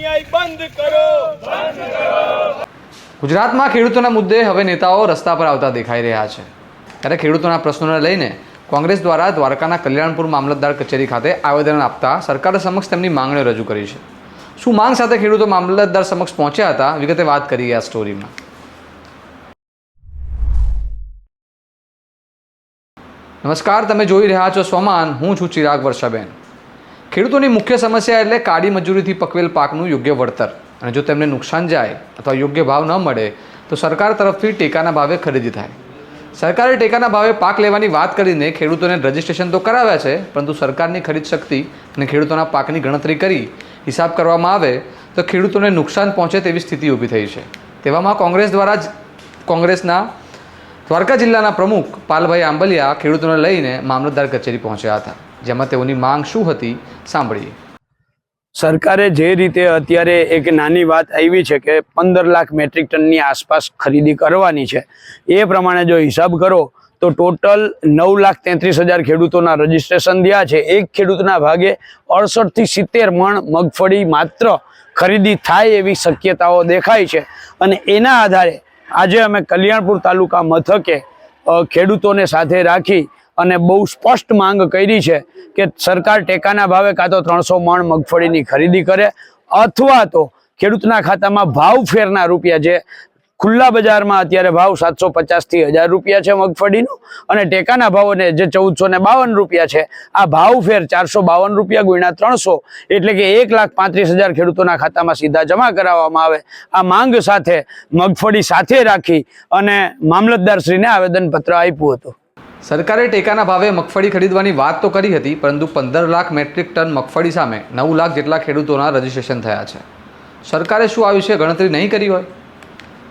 અન્યાય બંધ કરો. ગુજરાતમાં ખેડૂતોના મુદ્દે હવે નેતાઓ રસ્તા પર આવતા દેખાઈ રહ્યા છે. ત્યારે ખેડૂતોના પ્રશ્નોને લઈને કોંગ્રેસ દ્વારા દ્વારકાના કલ્યાણપુર મામલતદાર કચેરી ખાતે આવેદન આપતા સરકાર સમક્ષ તેમની માંગણીઓ રજૂ કરી છે. શું માંગ સાથે ખેડૂતો મામલતદાર સમક્ષ પહોંચ્યા હતા, વિગતે વાત કરીએ આ સ્ટોરીમાં. નમસ્કાર, તમે જોઈ રહ્યા છો સોમાન હું છું ચિરાગ વર્ષાબેન. ખેડૂતોની મુખ્ય સમસ્યા એટલે કાળી મજૂરીથી પકવેલ પાકનું યોગ્ય વળતર. અને જો તેમને નુકસાન જાય અથવા યોગ્ય ભાવ ન મળે, તો સરકાર તરફથી ટેકાના ભાવે ખરીદી થાય. સરકારે ટેકાના ભાવે પાક લેવાની વાત કરીને ખેડૂતોને રજીસ્ટ્રેશન તો કરાવ્યા છે, પરંતુ સરકારની ખરીદ શક્તિ અને ખેડૂતોના પાકની ગણતરી કરી હિસાબ કરવામાં આવે, તો ખેડૂતોને નુકસાન પહોંચે તેવી સ્થિતિ ઊભી થઈ છે. તેવામાં કોંગ્રેસ દ્વારા જ, કોંગ્રેસના દ્વારકા જિલ્લાના પ્રમુખ પાલભાઈ આંબલિયા ખેડૂતોને લઈને મામલતદાર કચેરી પહોંચ્યા હતા. જેમાં તેઓની માંગ શું હતી, સાંભળીએ. સરકારે જે રીતે અત્યારે એક નાની વાત આવી છે કે પંદર લાખ મેટ્રિક ટનની આસપાસ ખરીદી કરવાની છે, એ પ્રમાણે જો હિસાબ કરો, તો ટોટલ નવ લાખ તેત્રીસ હજાર ખેડૂતોના રજીસ્ટ્રેશન થયા છે. એક ખેડૂતના ભાગે અડસઠથી સિત્તેર મણ મગફળી માત્ર ખરીદી થાય એવી શક્યતાઓ દેખાય છે. અને એના આધારે આજે અમે કલ્યાણપુર તાલુકા મથકે ખેડૂતોને સાથે રાખી અને બહુ સ્પષ્ટ માંગ કરી છે કે સરકાર ટેકાના ભાવે કાં તો ત્રણસો મણ મગફળીની ખરીદી કરે અથવા તો ખેડૂતના ખાતામાં ભાવ ફેરના રૂપિયા જે ખુલ્લા બજારમાં અત્યારે ભાવ સાતસો પચાસથી હજાર રૂપિયા છે મગફળીનો અને ટેકાના ભાવને જે ચૌદસો ને બાવન રૂપિયા છે, આ ભાવ ફેર ચારસો બાવન રૂપિયા ગુણ્યા ત્રણસો એટલે કે એક લાખ પાંત્રીસ હજાર ખેડૂતોના ખાતામાં સીધા જમા કરાવવામાં આવે. આ માંગ સાથે મગફળી સાથે રાખી અને મામલતદારશ્રીને આવેદનપત્ર આપ્યું હતું. સરકારે ટેકાના ભાવે મગફળી ખરીદવાની વાત તો કરી હતી, પરંતુ પંદર લાખ મેટ્રિક ટન મગફળી સામે નવ લાખ જેટલા ખેડૂતોના રજીસ્ટ્રેશન થયા છે. સરકારે શું આ વિશે ગણતરી નહીં કરી હોય?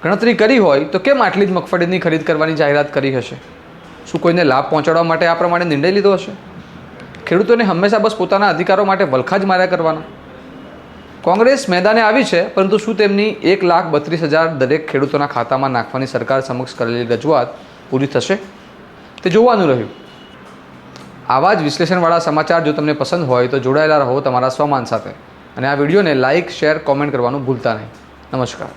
ગણતરી કરી હોય તો કેમ આટલી જ મગફળીની ખરીદ કરવાની જાહેરાત કરી હશે? શું કોઈને લાભ પહોંચાડવા માટે આ પ્રમાણે નિર્ણય લીધો હશે? ખેડૂતોને હંમેશા બસ પોતાના અધિકારો માટે વલખા જ માર્યા કરવાના. કોંગ્રેસ મેદાને આવી છે, પરંતુ શું તેમની એક લાખ બત્રીસ હજાર દરેક ખેડૂતોના ખાતામાં નાખવાની સરકાર સમક્ષ કરેલી રજૂઆત પૂરી થશે? તે જોવાનું રહ્યું. આવા જ વિશ્લેષણવાળા સમાચાર જો તમને પસંદ હોય તો જોડાયેલા રહો તમારા સ્વમાન સાથે. અને આ વિડીયોને લાઇક શેર કોમેન્ટ કરવાનું ભૂલતા નહીં. નમસ્કાર.